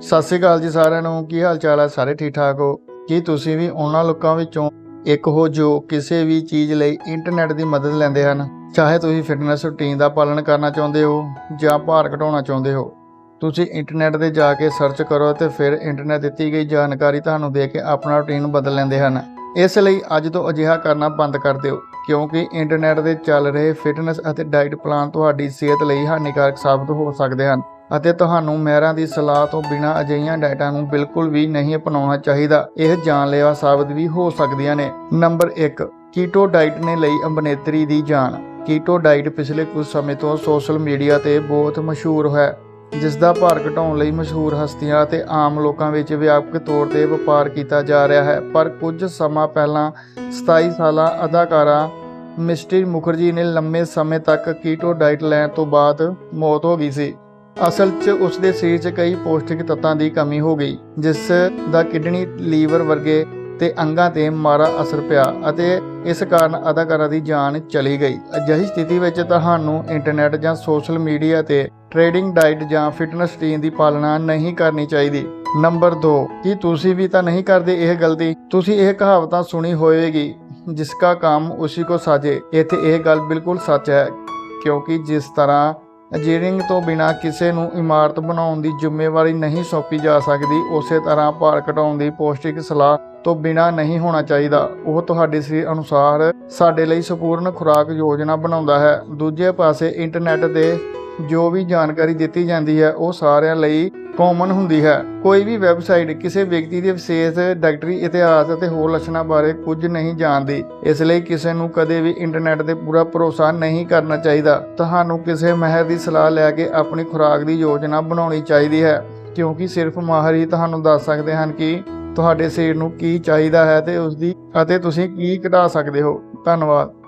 ਸਤਿ ਸ਼੍ਰੀ ਅਕਾਲ ਜੀ ਸਾਰਿਆਂ ਨੂੰ। ਕੀ ਹਾਲ ਚਾਲ ਹੈ ਸਾਰੇ ਠੀਕ ਠਾਕ ਹੋ? ਕੀ ਤੁਸੀਂ ਵੀ ਉਹਨਾਂ ਲੋਕਾਂ ਵਿੱਚੋਂ ਇੱਕ ਹੋ ਜੋ ਕਿਸੇ ਵੀ ਚੀਜ਼ ਲਈ ਇੰਟਰਨੈਟ ਦੀ ਮਦਦ ਲੈਂਦੇ ਹਨ? ਚਾਹੇ ਤੁਸੀਂ ਫਿਟਨੈਸ ਰੁਟੀਨ ਦਾ ਪਾਲਣ ਕਰਨਾ ਚਾਹੁੰਦੇ ਹੋ ਜਾਂ ਭਾਰ ਘਟਾਉਣਾ ਚਾਹੁੰਦੇ ਹੋ। ਤੁਸੀਂ ਇੰਟਰਨੈਟ ਤੇ ਜਾ ਕੇ ਸਰਚ ਕਰੋ ਤੇ ਫਿਰ ਇੰਟਰਨੈਟ ਦਿੱਤੀ ਗਈ ਜਾਣਕਾਰੀ ਤੁਹਾਨੂੰ ਦੇ ਕੇ ਆਪਣਾ ਰੁਟੀਨ ਬਦਲ ਲੈਂਦੇ ਹਨ। ਇਸ ਲਈ ਅੱਜ ਤੋਂ ਅਜਿਹਾ ਕਰਨਾ ਬੰਦ ਕਰ ਦਿਓ। ਕਿਉਂਕਿ ਇੰਟਰਨੈਟ ਦੇ ਚੱਲ ਰਹੇ ਫਿਟਨੈਸ ਅਤੇ ਡਾਈਟ ਪਲਾਨ ਤੁਹਾਡੀ ਸਿਹਤ ਲਈ ਹਾਨੀਕਾਰਕ ਸਾਬਤ ਹੋ ਸਕਦੇ ਹਨ ਅਤੇ ਤੁਹਾਨੂੰ ਮਹਿਰਾਂ ਦੀ ਸਲਾਹ ਤੋਂ ਬਿਨਾਂ ਅਜਿਹੀਆਂ ਡਾਈਟਾਂ ਨੂੰ ਬਿਲਕੁਲ ਵੀ ਨਹੀਂ ਅਪਣਾਉਣਾ ਚਾਹੀਦਾ। ਇਹ ਜਾਨਲੇਵਾ ਸਾਬਤ ਵੀ ਹੋ ਸਕਦੀਆਂ ਨੇ। ਨੰਬਰ 1 ਕੀਟੋ ਡਾਈਟ ਨੇ ਲਈ ਅਭਿਨੇਤਰੀ ਦੀ ਜਾਨ। ਕੀਟੋ ਡਾਈਟ ਪਿਛਲੇ ਕੁਝ ਸਮੇਂ ਤੋਂ ਸੋਸ਼ਲ ਮੀਡੀਆ ਤੇ ਬਹੁਤ ਮਸ਼ਹੂਰ ਹੈ। ਜਿਸ ਦਾ ਭਾਰ ਘਟਾਉਣ ਲਈ ਮਸ਼ਹੂਰ ਹਸਤੀਆਂ ਅਤੇ ਆਮ ਲੋਕਾਂ ਵਿੱਚ ਵਿਆਪਕ ਤੌਰ ਤੇ ਵਪਾਰ ਕੀਤਾ ਜਾ ਰਿਹਾ ਹੈ। ਪਰ ਕੁਝ ਸਮਾਂ ਪਹਿਲਾਂ 27 ਸਾਲਾ ਅਦਾਕਾਰਾ ਮਿਸਟਰੀ ਮੁਖਰਜੀ ਨੇ ਲੰਮੇ ਸਮੇਂ ਤੱਕ ਕੀਟੋ ਡਾਈਟ ਲੈਣ ਤੋਂ ਬਾਅਦ ਮੌਤ ਹੋ ਗਈ ਸੀ। ਅਸਲ 'ਚ ਉਸ ਦੇ ਸਰੀਰ 'ਚ ਕਈ ਪੌਸ਼ਟਿਕ ਤੱਤਾਂ ਦੀ ਕਮੀ ਹੋ ਗਈ, ਜਿਸ ਦਾ ਕਿਡਨੀ, ਲੀਵਰ ਵਰਗੇ ਤੇ ਅੰਗਾਂ ਤੇ ਮਾੜਾ ਅਸਰ ਪਿਆ ਅਤੇ ਇਸ ਕਾਰਨ ਅਦਾਕਾਰਾ ਦੀ ਜਾਨ ਚਲੀ ਗਈ। ਅਜਿਹੀ ਸਥਿਤੀ ਵਿੱਚ ਤੁਹਾਨੂੰ ਇੰਟਰਨੈਟ ਜਾਂ ਸੋਸ਼ਲ ਮੀਡੀਆ ਤੇ ਟ੍ਰੇਡਿੰਗ ਡਾਈਟ ਜਾਂ ਫਿਟਨੈਸ ਰੁਟੀਨ ਦੀ ਪਾਲਣਾ ਨਹੀਂ ਕਰਨੀ ਚਾਹੀਦੀ। ਨੰਬਰ 2 ਕੀ ਤੁਸੀਂ ਵੀ ਤਾਂ ਨਹੀਂ ਕਰਦੇ ਇਹ ਗਲਤੀ? ਤੁਸੀਂ ਇਹ ਕਹਾਵਤਾਂ ਸੁਣੀ ਹੋਵੇਗੀ, ਜਿਸ ਦਾ ਕੰਮ ਉਸੇ ਕੋ ਸਾਜੇ। ਇੱਥੇ ਇਹ ਗੱਲ ਬਿਲਕੁਲ ਸੱਚ ਹੈ, ਕਿਉਂਕਿ ਜਿਸ ਤਰ੍ਹਾਂ ਇੰਜੀਨੀਅਰਿੰਗ ਤੋਂ ਬਿਨਾ ਕਿਸੇ ਨੂੰ ਇਮਾਰਤ ਬਣਾਉਣ ਦੀ ਜ਼ਿੰਮੇਵਾਰੀ ਨਹੀਂ ਸੌਂਪੀ ਜਾ ਸਕਦੀ, ਉਸੇ ਤਰ੍ਹਾਂ ਭਾਰ ਘਟਾਉਣ ਦੀ ਪੌਸ਼ਟਿਕ ਸਲਾਹ ਤੋਂ ਬਿਨਾ ਨਹੀਂ ਹੋਣਾ ਚਾਹੀਦਾ। ਉਹ ਤੁਹਾਡੇ ਸਰੀਰ ਅਨੁਸਾਰ ਸਾਡੇ ਲਈ ਸੰਪੂਰਨ ਖੁਰਾਕ ਯੋਜਨਾ ਬਣਾਉਂਦਾ ਹੈ। ਦੂਜੇ ਪਾਸੇ ਇੰਟਰਨੈਟ ਦੇ ਜੋ ਵੀ ਜਾਣਕਾਰੀ ਦਿੱਤੀ ਜਾਂਦੀ ਹੈ, ਉਹ ਸਾਰਿਆਂ ਲਈ ਕਾਮਨ ਹੁੰਦੀ ਹੈ। ਕੋਈ ਵੀ ਵੈਬਸਾਈਟ ਕਿਸੇ ਵਿਅਕਤੀ ਦੇ ਵਿਸ਼ੇਸ਼ ਡਾਕਟਰੀ ਇਤਿਹਾਸ ਅਤੇ ਹੋਰ ਲੱਛਣਾਂ ਬਾਰੇ ਕੁਝ ਨਹੀਂ ਜਾਣਦੀ। ਇਸ ਲਈ ਕਿਸੇ ਨੂੰ ਕਦੇ ਵੀ ਇੰਟਰਨੈਟ ਤੇ ਪੂਰਾ ਭਰੋਸਾ ਨਹੀਂ ਕਰਨਾ ਚਾਹੀਦਾ। ਤੁਹਾਨੂੰ ਕਿਸੇ ਮਹਿਰ ਦੀ ਸਲਾਹ ਲੈ ਕੇ ਆਪਣੀ ਖੁਰਾਕ ਦੀ ਯੋਜਨਾ ਬਣਾਉਣੀ ਚਾਹੀਦੀ ਹੈ। ਕਿਉਂਕਿ ਸਿਰਫ ਮਾਹਰ ਹੀ ਤੁਹਾਨੂੰ ਦੱਸ ਸਕਦੇ ਹਨ ਕਿ ਤੁਹਾਡੇ ਸਰੀਰ ਨੂੰ ਕੀ ਚਾਹੀਦਾ ਹੈ ਤੇ ਉਸ ਦੀ ਅਤੇ ਤੁਸੀਂ ਕੀ ਘਟਾ ਸਕਦੇ ਹੋ। ਧੰਨਵਾਦ।